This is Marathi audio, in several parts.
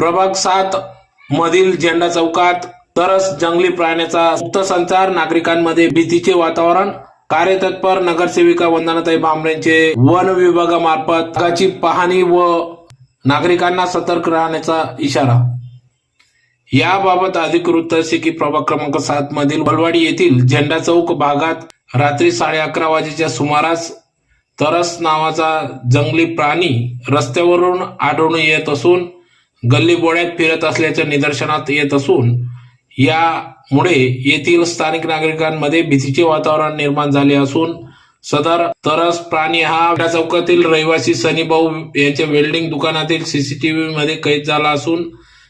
प्रभाग सात मधील झेंडा चौकात तरस जंगली प्राण्याचा संचार नागरिकांमध्ये भीतीचे वातावरण कार्यतत्पर नगरसेविका वंदनाताई भांबरेंचे वन विभागामार्फत भागाची पाहणी व नागरिकांना सतर्क राहण्याचा इशारा. याबाबत अधिकृत असे की प्रभाग क्रमांक सात मधील बलवाडी येथील झेंडा चौक भागात रात्री साडे अकरा वाजेच्या सुमारास तरस नावाचा जंगली प्राणी रस्त्यावरून आढळून येत असून गल्लीबोळ्यात फिरत असल्याच्या निदर्शनात येत असून यामुळे येथील स्थानिक नागरिकांमध्ये भीतीचे वातावरण निर्माण झाले असून सदर तरस प्राणी हा चौकातील रहिवासी सनीभाऊ यांच्या वेल्डिंग दुकानातील सीसीटीव्ही मध्ये कैद झाला असून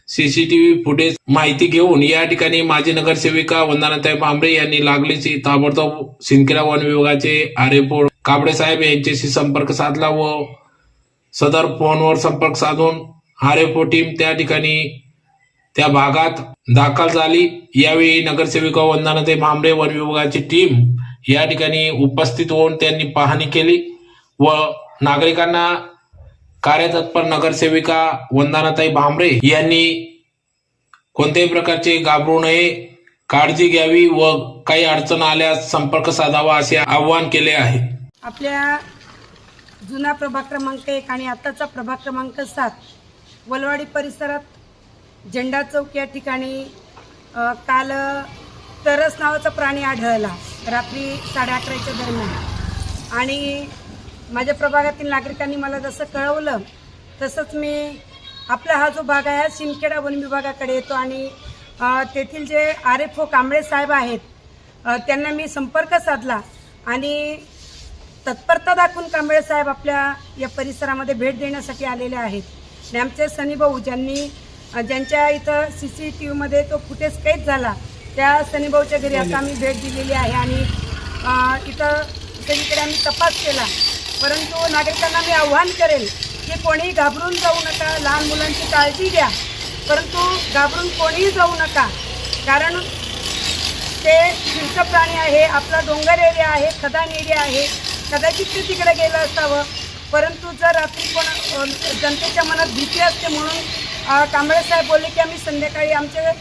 सीसीटीव्ही फुटेज माहिती घेऊन या ठिकाणी माजी नगरसेविका वंदनाताई भांबरे यांनी लागलीची ताबडतोब सिंदखेडा वन विभागाचे आरेफोड काबडे साहेब यांच्याशी संपर्क साधला व सदर फोनवर संपर्क साधून आर एपो टीम त्या ठिकाणी त्या भागात दाखल झाली. यावेळी नगरसेविका वंदनाताई भांबरे वन विभागाची टीम या ठिकाणी उपस्थित होऊन त्यांनी पाहणी केली व नागरिकांना कार्यतत्पर नगरसेविका वंदनाताई भांबरे यांनी कोणत्याही प्रकारचे घाबरू नये काळजी घ्यावी व काही अडचण आल्यास संपर्क साधावा असे आवाहन केले आहे. आपल्या जुना प्रभाग क्रमांक एक आणि आताचा प्रभाग क्रमांक सात वलवाडी परिसरात झेंडा चौक या ठिकाणी काल तरस नावाचा प्राणी आढळला. रात्री साडे अकराच्या दरम्यान. आणि माझ्या प्रभागातील नागरिकांनी मला जसं कळवलं तसंच मी आपला हा जो भाग आहे हा वन विभागाकडे येतो आणि तेथील जे R F O Kamble saheb आहेत त्यांना मी संपर्क साधला आणि तत्परता दाखवून कांबळे साहेब आपल्या या परिसरामध्ये भेट देण्यासाठी आलेले आहेत. डॅमचे आमचे सनी भाऊ ज्यांनी ज्यांच्या इथं सी सी टी व्हीमध्ये तो फुटेज कैद झाला त्या सनीभाऊच्या घरी आता आम्ही भेट दिलेली आहे आणि इथं सगळीकडे आम्ही तपास केला. परंतु नागरिकांना मी आव्हान करेल की कोणीही घाबरून जाऊ नका लहान मुलांची काळजी घ्या. परंतु घाबरून कोणीही जाऊ नका. कारण ते हिंस्र प्राणी आहे आपला डोंगर एरिया आहे खदान एरिया आहे. कदाचित ते तिकडे गेलं असावं. परंतु जर रात्री कोण जनतेच्या मनात भीती असते म्हणून कांबळे साहेब बोलले की आम्ही संध्याकाळी आमचे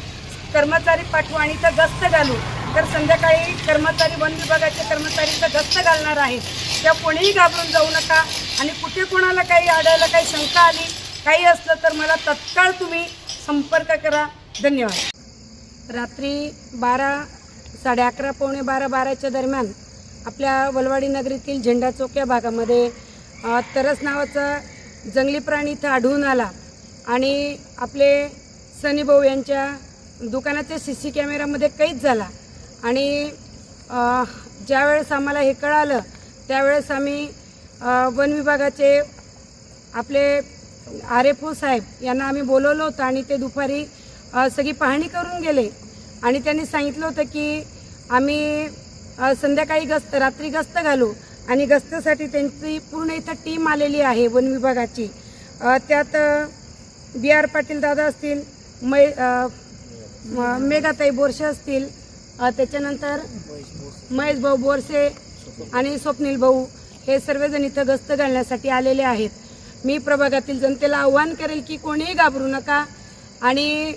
कर्मचारी पाठवू आणि इथं गस्त घालू. तर संध्याकाळी कर्मचारी वन विभागाचे कर्मचारी इथं गस्त घालणार आहेत. त्या कोणीही घाबरून जाऊ नका. आणि कुठे कोणाला काही आढळलं काही शंका आली काही असलं तर मला तत्काळ तुम्ही संपर्क करा. धन्यवाद. रात्री बारा साडे अकरा पावणे बारा बाराच्या दरम्यान आपल्या वलवाडी नगरीतील झेंडा चौक या भागामध्ये तरस नावाचा जंगली प्राणी इथं आढळून आला. आणि आपले सनी भाऊ यांच्या दुकानाच्या सी सी कॅमेरामध्ये कैद झाला. आणि ज्यावेळेस आम्हाला हे कळालं त्यावेळेस आम्ही वन विभागाचे आपले आर एफ ओ साहेब यांना आम्ही बोलवलं होतं आणि ते दुपारी सगळी पाहणी करून गेले. आणि त्यांनी सांगितलं होतं की आम्ही संध्याकाळी गस्त रात्री गस्त घालू. आणि गस्तीसाठी त्यांची पूर्ण इथं टीम आलेली आहे वन विभागाची. त्यात बी आर पाटील दादा असतील मै मेघाताई बोरसे असतील त्याच्यानंतर महेश भाऊ बोरसे आणि स्वप्नील भाऊ हे सर्वजण इथं गस्त घालण्यासाठी आलेले आहेत. मी प्रभागातील जनतेला आव्हान करेल की कोणीही घाबरू नका. आणि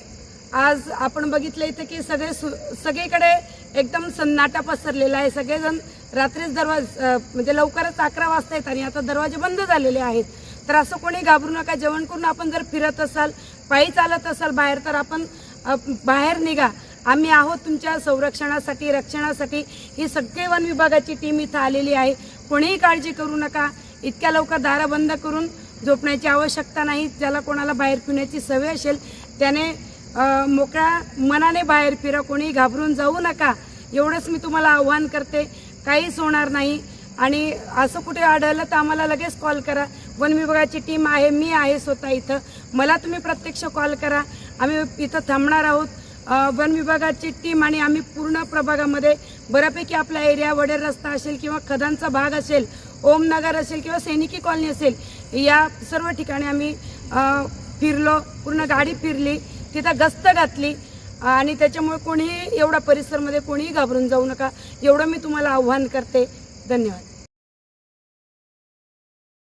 आज आपण बघितलं इथं की सगळे सु सगळीकडे एकदम सन्नाटा पसरलेला आहे. सगळेजण रात्रीच दरवाज म्हणजे लवकरच अकरा वाजता येत आणि आता दरवाजे बंद झालेले आहेत. तर असं कोणी घाबरू नका जेवण करून आपण जर फिरत असाल पायी चालत असाल बाहेर तर आपण बाहेर निघा. आम्ही आहोत तुमच्या संरक्षणासाठी रक्षणासाठी. ही सगळे वन विभागाची टीम इथं आलेली आहे. कोणीही काळजी करू नका. इतक्या लवकर दारं बंद करून झोपण्याची आवश्यकता नाही. ज्याला कोणाला बाहेर फिरण्याची सवय असेल त्याने मोकळ्या मनाने बाहेर फिरा. कोणीही घाबरून जाऊ नका. एवढंच मी तुम्हाला आव्हान करते. काहीच होणार नाही. आणि असं कुठे आढळलं तर आम्हाला लगेच कॉल करा. वन विभागाची टीम आहे मी आहे स्वतः इथं. मला तुम्ही प्रत्यक्ष कॉल करा. आम्ही इथं थांबणार आहोत. वन विभागाची टीम आणि आम्ही पूर्ण प्रभागामध्ये बऱ्यापैकी आपला एरिया वडेर रस्ता असेल किंवा खदांचा भाग असेल ओमनगर असेल किंवा सैनिकी कॉलनी असेल या सर्व ठिकाणी आम्ही फिरलो. पूर्ण गाडी फिरली. तिथं गस्त घातली. आणि त्याच्यामुळे कोणीही एवढा परिसरमध्ये कोणीही घाबरून जाऊ नका. एवढं मी तुम्हाला आव्हान करते. धन्यवाद.